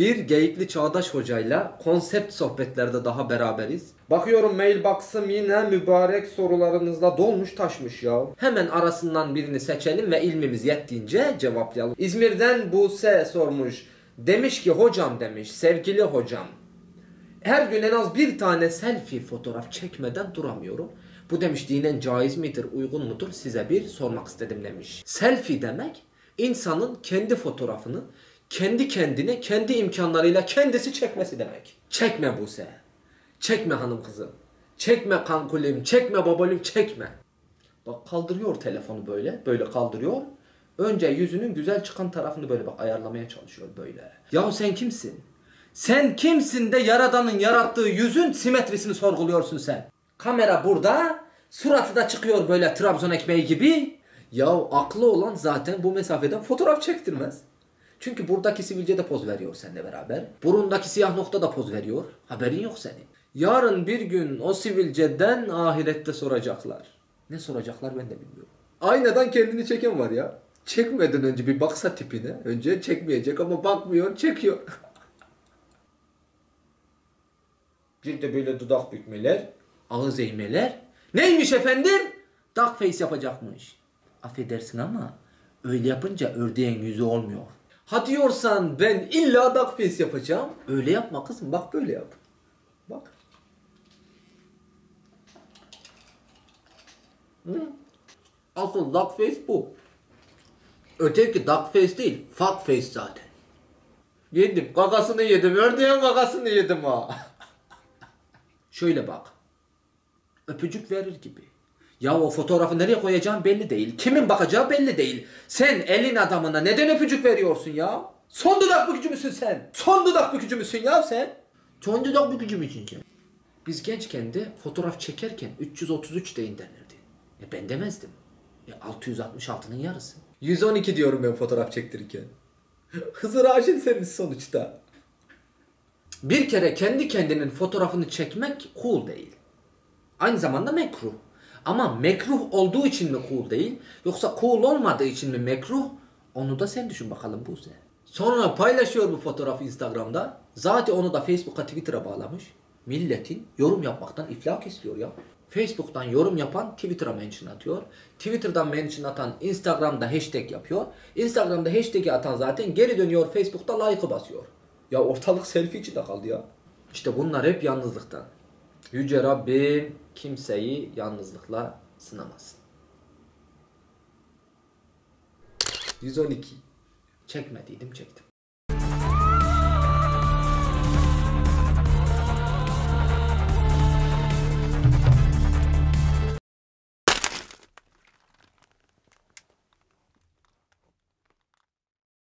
Bir Geyikli Çağdaş hocayla konsept sohbetlerde daha beraberiz. Bakıyorum mailbox'ım yine mübarek sorularınızla dolmuş taşmış ya. Hemen arasından birini seçelim ve ilmimiz yettiğince cevaplayalım. İzmir'den Buse sormuş. Demiş ki hocam demiş sevgili hocam. Her gün en az bir tane selfie fotoğraf çekmeden duramıyorum. Bu demiş dinen caiz midir, uygun mudur size bir sormak istedim demiş. Selfie demek insanın kendi fotoğrafını kendi kendine, kendi imkanlarıyla kendisi çekmesi demek. Çekme Buse. Çekme hanım kızım. Çekme kankulim, çekme babalım, çekme. Bak kaldırıyor telefonu böyle, böyle kaldırıyor. Önce yüzünün güzel çıkan tarafını böyle bak ayarlamaya çalışıyor böyle. Ya sen kimsin? Sen kimsin de yaradanın yarattığı yüzün simetrisini sorguluyorsun sen. Kamera burada, suratı da çıkıyor böyle Trabzon ekmeği gibi. Ya aklı olan zaten bu mesafeden fotoğraf çektirmez. Çünkü buradaki sivilce de poz veriyor seninle beraber. Burundaki siyah nokta da poz veriyor. Haberin yok senin. Yarın bir gün o sivilceden ahirette soracaklar. Ne soracaklar ben de bilmiyorum. Aynadan kendini çeken var ya. Çekmeden önce bir baksa tipine. Önce çekmeyecek ama bakmıyor, çekiyor. bir de böyle dudak bükmeler, ağız eğmeler. Neymiş efendim? Duck face yapacakmış. Affedersin ama öyle yapınca ördeğin yüzü olmuyor. Ha diyorsan ben illa duck face yapacağım. Öyle yapma kızım bak böyle yap. Bak. Hı? Asıl duck face bu. Öteki duck face değil, fuck face zaten. Yedim, kakasını yedim, ördeğin kakasını yedim ha. Şöyle bak. Öpücük verir gibi. Ya o fotoğrafı nereye koyacağım belli değil. Kimin bakacağı belli değil. Sen elin adamına neden öpücük veriyorsun ya? Son dudak bükücü müsün sen? Son dudak bükücü müsün ya sen? Son dudak bükücü müsün sen? Biz gençken de fotoğraf çekerken 333 deyin denirdi. E ben demezdim. E 666'nın yarısı. 112 diyorum ben fotoğraf çektirirken. Hızır aşinseniz sonuçta. Bir kere kendi kendinin fotoğrafını çekmek cool değil. Aynı zamanda mekruh. Ama mekruh olduğu için mi cool değil? Yoksa cool olmadığı için mi mekruh? Onu da sen düşün bakalım Buse. Sonra paylaşıyor bu fotoğrafı Instagram'da. Zaten onu da Facebook'a Twitter'a bağlamış. Milletin yorum yapmaktan iflah kesiliyor ya. Facebook'tan yorum yapan Twitter'a mention atıyor. Twitter'dan mention atan Instagram'da hashtag yapıyor. Instagram'da hashtag'i atan zaten geri dönüyor Facebook'ta like'ı basıyor. Ya ortalık selfie içinde kaldı ya. İşte bunlar hep yalnızlıktan. Yüce Rabbim kimseyi yalnızlıkla sınamasın. 112. Çekmediydim çektim.